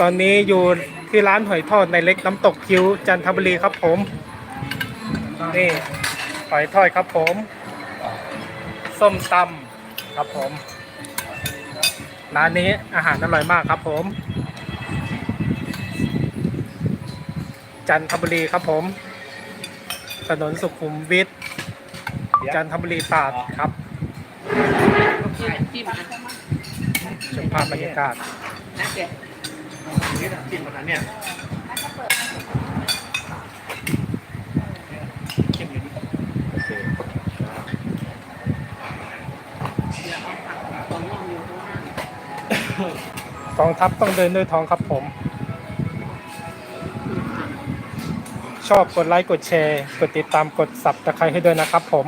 ตอนนี้อยู่ที่ร้านหอยทอดในเล็กน้ำตกคิ้วจันทบุรีครับผม นี่หอยทอดครับผม ส้มตำครับผม ร้านนี้อาหารอร่อยมากครับผม จันทบุรีครับผม ถนนสุขุมวิทจันทบุรีตราดครับจิ้มนะชมภาพบรรยากาศ นี่นะจิ้มมันเนี่ยจิ้มอยู่นี่โอเคเดี๋ยวเอาผักองน้องอยู่ข้างล่างกองทัพต้องเดินด้วยท้องครับผม ชอบกดไลค์กดแชร์ กดติดตามกดสับตะไคร้ให้ด้วยนะครับผม